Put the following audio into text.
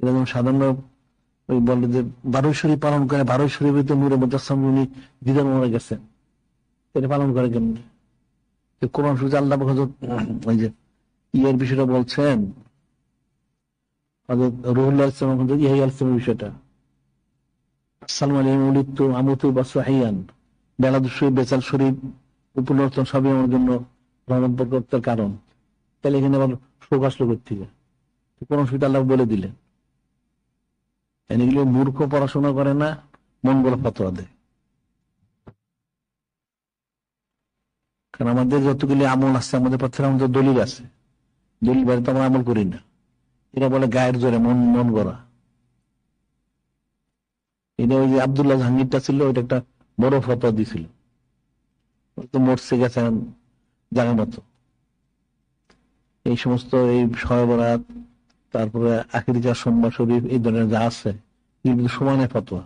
এটা যেমন সাধারণ ওই বলে যে শরীফ পালন করে নূরে মুজাসম উনি দিদার মরে গেছেন। এটা পালন করে কেমনি? কোরআন সুযোগ আল্লাহ হজরত ওই যে ইয়ের বিষয়টা বলছেন বিষয়টা। সালমান শরীফ উপনর্তন সবই আমার জন্য কারণ। তাহলে এখানে আবার কোন আল্লাহ বলে দিলেন। এগুলো মূর্খ পড়াশোনা করে না বলে ফতোয়া দেয়। কারণ আমাদের যতগুলি আমল আছে, আমাদের পক্ষে আমাদের দলিল আছে। দলিল বাড়িতে আমরা আমল করি না। এরা বলে গায়ের জোরে মন মন গড়া। এটা ওই যে আবদুল্লাহ জাহাঙ্গীরটা ছিল, ওইটা একটা বড় ফতোয়া দিছিল। তো মরছে গেছেন জানার মতো এই সমস্ত এই সহবরাত তারপরে আখিরি যা সোমবার শরীফ এই ধরনের যা আছে সমানে ফতোয়া।